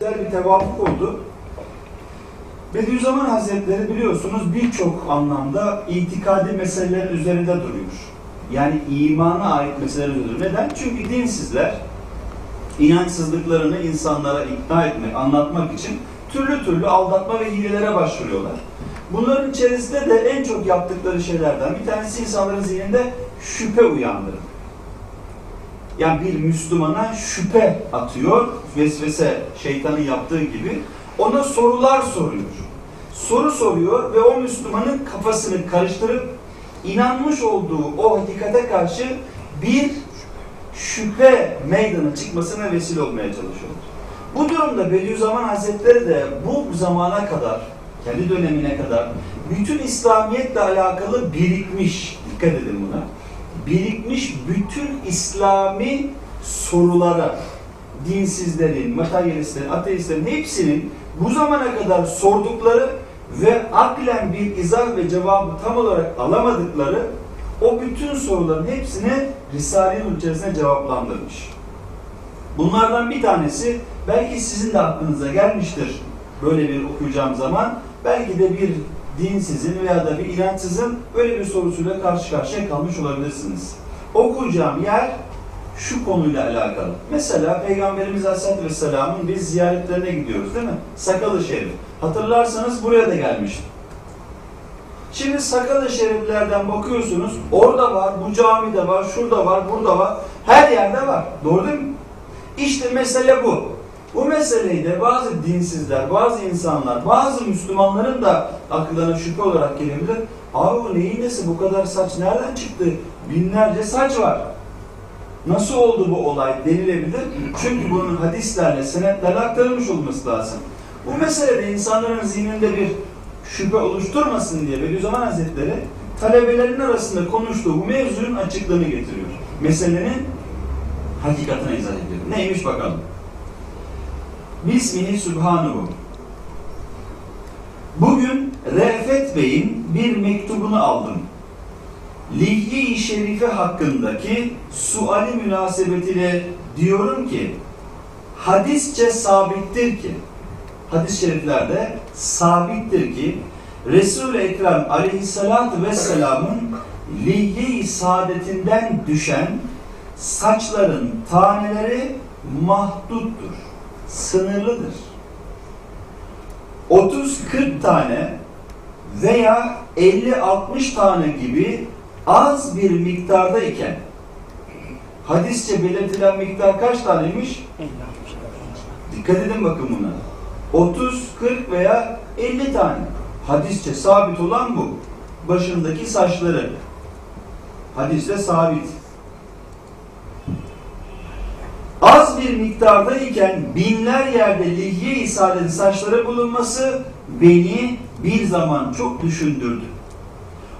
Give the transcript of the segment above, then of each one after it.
bir tevafuk oldu. Bediüzzaman Hazretleri biliyorsunuz birçok anlamda itikadi meselelerin üzerinde duruyor. Yani imana ait meseleler üzerinde. Neden? Çünkü dinsizler inançsızlıklarını insanlara ikna etmek, anlatmak için türlü türlü aldatma ve hilelere başvuruyorlar. Bunların içerisinde de en çok yaptıkları şeylerden bir tanesi insanların zihninde şüphe uyandırır. Yani bir Müslümana şüphe atıyor, vesvese şeytanın yaptığı gibi ona sorular soruyor. Soru soruyor ve o Müslümanın kafasını karıştırıp inanmış olduğu o hakikate karşı bir şüphe meydana çıkmasına vesile olmaya çalışıyor. Bu durumda Bediüzzaman Hazretleri de bu zamana kadar, kendi dönemine kadar bütün İslamiyetle alakalı birikmiş, dikkat edin buna, birikmiş bütün İslami sorulara, dinsizlerin, materyalistlerin, ateistlerin hepsinin bu zamana kadar sordukları ve aklen bir izah ve cevabı tam olarak alamadıkları o bütün soruların hepsini Risale-i içerisinde cevaplandırmış. Bunlardan bir tanesi belki sizin de aklınıza gelmiştir böyle bir okuyacağım zaman. Belki de bir dinsizin veya da bir inançsızın böyle bir sorusuyla karşı karşıya kalmış olabilirsiniz. Okuyacağım yer şu konuyla alakalı. Mesela Peygamberimiz Aleyhisselatü Vesselam'ın biz ziyaretlerine gidiyoruz değil mi? Sakalı Şerif. Hatırlarsanız buraya da gelmiştim. Şimdi Sakalı Şeriflerden bakıyorsunuz. Orada var, bu camide var, şurada var, burada var. Her yerde var. Doğru değil mi? İşte mesele bu. Bu meseleyi de bazı dinsizler, bazı insanlar, bazı Müslümanların da aklına şüphe olarak gelebilir. Abi bu neyin nesi bu kadar saç nereden çıktı? Binlerce saç var. Nasıl oldu bu olay denilebilir. Çünkü bunun hadislerle, senetlerle aktarılmış olması lazım. Bu meselede insanların zihninde bir şüphe oluşturmasın diye Bediüzzaman Hazretleri talebelerin arasında konuştuğu bu mevzunun açıklığını getiriyor. Meselenin hakikatine izah ediyor. Neymiş bakalım. Bismihi Sübhanuhu. Bugün Re'fet Bey'in bir mektubunu aldım. Lihye-i Şerife hakkındaki suali münasebetiyle diyorum ki hadisçe sabittir ki hadis-i şeriflerde sabittir ki Resul-i Ekrem aleyhissalatü vesselamın lihye-i saadetinden düşen saçların taneleri mahduttur, sınırlıdır. 30-40 tane veya 50-60 tane gibi az bir miktarda iken hadisçe belirtilen miktar kaç taneymiş? Dikkat edin bakın buna. 30, 40 veya 50 tane. Hadisçe sabit olan bu. Başındaki saçları. Hadiste sabit. Bir miktarda iken binler yerde lihye isadeti saçları bulunması beni bir zaman çok düşündürdü.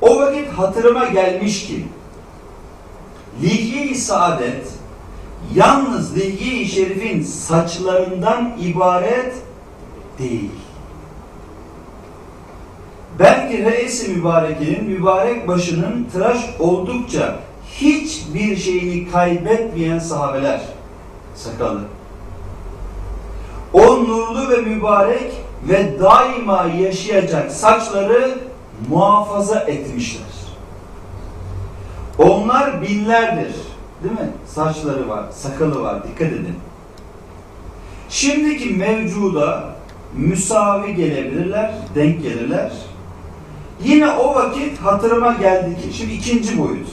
O vakit hatırıma gelmiş ki lihye-i saadet yalnız lihye-i şerifin saçlarından ibaret değil. Belki reis-i mübarekenin mübarek başının tıraş oldukça hiçbir şeyini kaybetmeyen sahabeler sakalı. O nurlu ve mübarek ve daima yaşayacak saçları muhafaza etmişler. Onlar binlerdir. Değil mi? Saçları var, sakalı var. Dikkat edin. Şimdiki mevcuda müsavi gelebilirler, denk gelirler. Yine o vakit hatırıma geldi ki, şimdi ikinci boyut.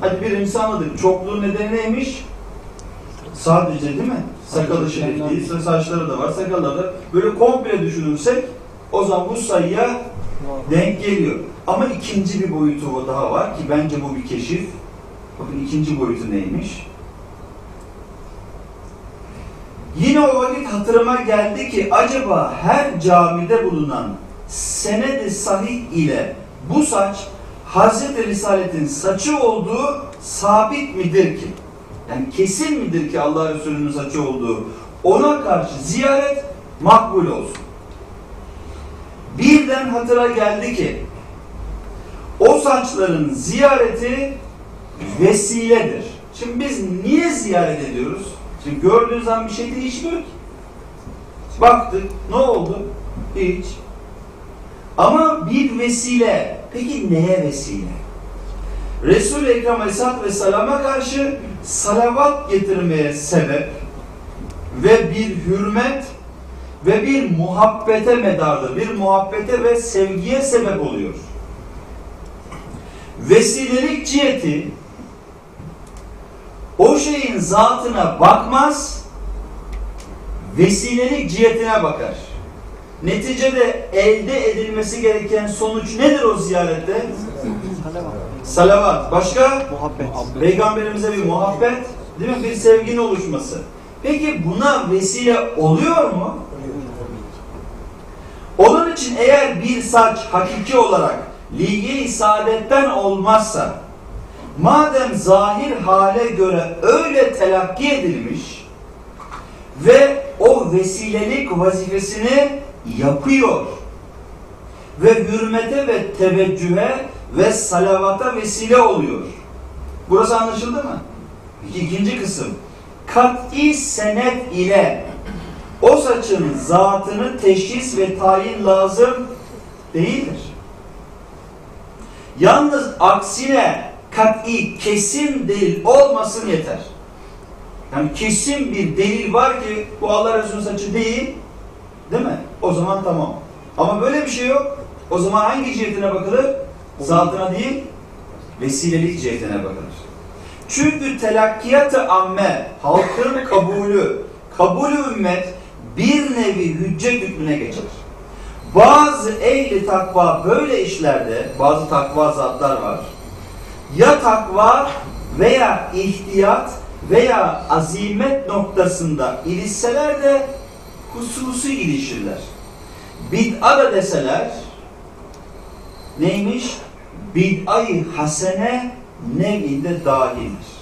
Hadi birincisi anladık. Çokluğun nedeni neymiş? Sadece değil mi? Sakalı şerif değil, saçları da var, sakalları da. Böyle komple düşünürsek o zaman bu sayıya denk geliyor. Ama ikinci bir boyutu daha var ki bence bu bir keşif. Bakın ikinci boyutu neymiş? Yine o vakit hatırıma geldi ki acaba her camide bulunan sened-i sahih ile bu saç Hazreti Risalet'in saçı olduğu sabit midir ki? Yani kesin midir ki Allah Resulü'nün saçı olduğu? Ona karşı ziyaret makbul olsun. Birden hatıra geldi ki o saçların ziyareti vesiledir. Şimdi biz niye ziyaret ediyoruz? Şimdi gördüğünüz zaman bir şey değişmiyor ki. Baktık. Ne oldu? Hiç. Ama bir vesile. Peki neye vesile? Resul-i Ekrem Aleyhisselatü Vesselam'a karşı salavat getirmeye sebep ve bir hürmet ve bir muhabbete medarlı, bir muhabbete ve sevgiye sebep oluyor. Vesilelik ciheti o şeyin zatına bakmaz, vesilelik cihetine bakar. Neticede elde edilmesi gereken sonuç nedir o ziyarette? Salavat. Başka? Muhabbet. Peygamberimize bir muhabbet, değil mi? Bir sevginin oluşması. Peki buna vesile oluyor mu? Onun için eğer bir saç hakiki olarak lige-i saadetten olmazsa, madem zahir hale göre öyle telakki edilmiş ve o vesilelik vazifesini yapıyor ve hürmete ve teveccühe ve salavata vesile oluyor. Burası anlaşıldı mı? İkinci kısım. Kat'i senet ile o saçın zatını teşhis ve tayin lazım değildir. Yalnız aksine kat'i kesin delil olmasın yeter. Yani kesin bir delil var ki bu Allah Resulü saçı değil, değil mi? O zaman tamam. Ama böyle bir şey yok. O zaman hangi cihetine bakılır? Zatına değil, vesilelik cihetine bakılır. Çünkü telakkiyat-ı amme, halkın kabulü, kabulü ümmet bir nevi hüccet hükmüne geçer. Bazı ehli takva böyle işlerde, bazı takva zatlar var. Ya takva veya ihtiyat veya azimet noktasında ilişseler de hususi ilişirler. Bid'a da deseler neymiş? Bid'ayı hasene nevinde dahildir.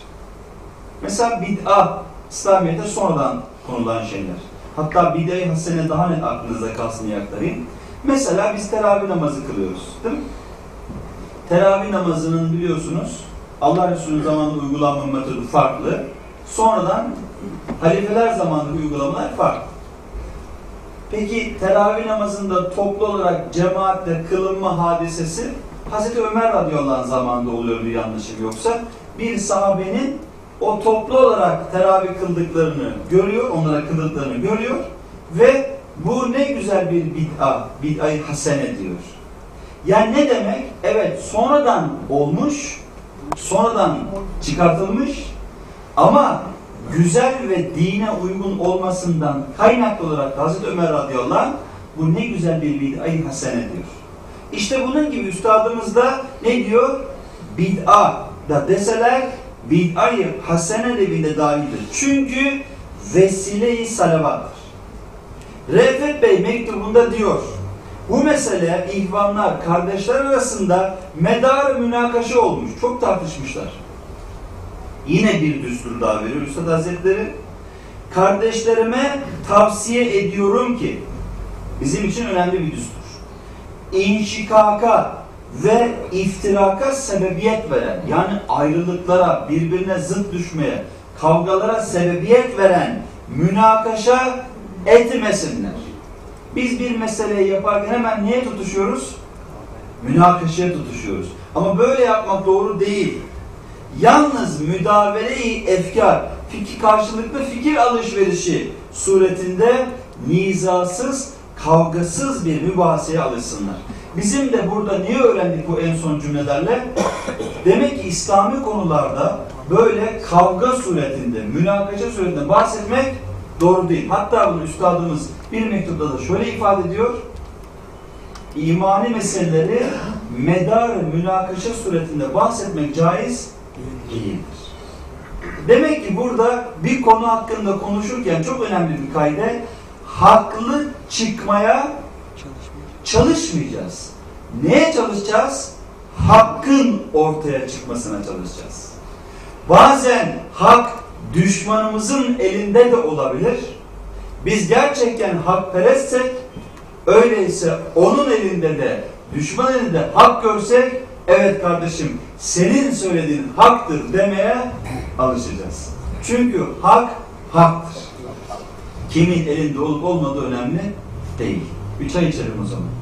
Mesela bid'a İslamiyet'te sonradan konulan şeyler. Hatta bid'ayı hasene daha net aklınızda kalsın diye aktarayım. Mesela biz teravih namazı kılıyoruz. Değil mi? Teravih namazının biliyorsunuz Allah Resulü zamanında uygulanma metodu farklı. Sonradan halifeler zamanında uygulamalar farklı. Peki teravih namazında toplu olarak cemaatle kılınma hadisesi Hazreti Ömer radıyallahu anh zamanında oluyor bir yanlışım yoksa bir sahabenin o toplu olarak teravih kıldıklarını görüyor, onlara kıldıklarını görüyor ve bu ne güzel bir bid'a, bid'ayı hasene diyor. Yani ne demek? Evet sonradan olmuş, sonradan çıkartılmış ama güzel ve dine uygun olmasından kaynaklı olarak Hazreti Ömer radıyallahu anh bu ne güzel bir bid'ayı hasene diyor. İşte bunun gibi üstadımız da ne diyor? Bid'a da deseler bid'ayı hasene devinde dahildir. Çünkü vesile-i salavattır. Refet Bey mektubunda diyor, bu mesele ihvanlar, kardeşler arasında medar münakaşa olmuş. Çok tartışmışlar. Yine bir düstur daha veriyor Üstad Hazretleri. Kardeşlerime tavsiye ediyorum ki, bizim için önemli bir düstur. İnşikaka ve iftiraka sebebiyet veren, yani ayrılıklara, birbirine zıt düşmeye, kavgalara sebebiyet veren münakaşa etmesinler. Biz bir meseleyi yaparken hemen niye tutuşuyoruz? Münakaşaya tutuşuyoruz. Ama böyle yapmak doğru değil. Yalnız müdavele-i efkar, fikir, karşılıklı fikir alışverişi suretinde nizasız, kavgasız bir mübahiseye alışsınlar. Bizim de burada niye öğrendik bu en son cümlelerle? Demek ki İslami konularda böyle kavga suretinde, münakaşa suretinde bahsetmek doğru değil. Hatta bunu üstadımız bir mektupta da şöyle ifade ediyor. İmani meseleleri medar münakaşa suretinde bahsetmek caiz değildir. Demek ki burada bir konu hakkında konuşurken çok önemli bir kayde haklı çıkmaya çalışmayacağız. Neye çalışacağız? Hakkın ortaya çıkmasına çalışacağız. Bazen hak düşmanımızın elinde de olabilir. Biz gerçekten hakperestsek, öyleyse onun elinde de, düşman elinde hak görsek, evet kardeşim senin söylediğin haktır demeye alışacağız. Çünkü hak haktır. Kimin elinde olup olmadığı önemli değil. Bir çay içelim o zaman.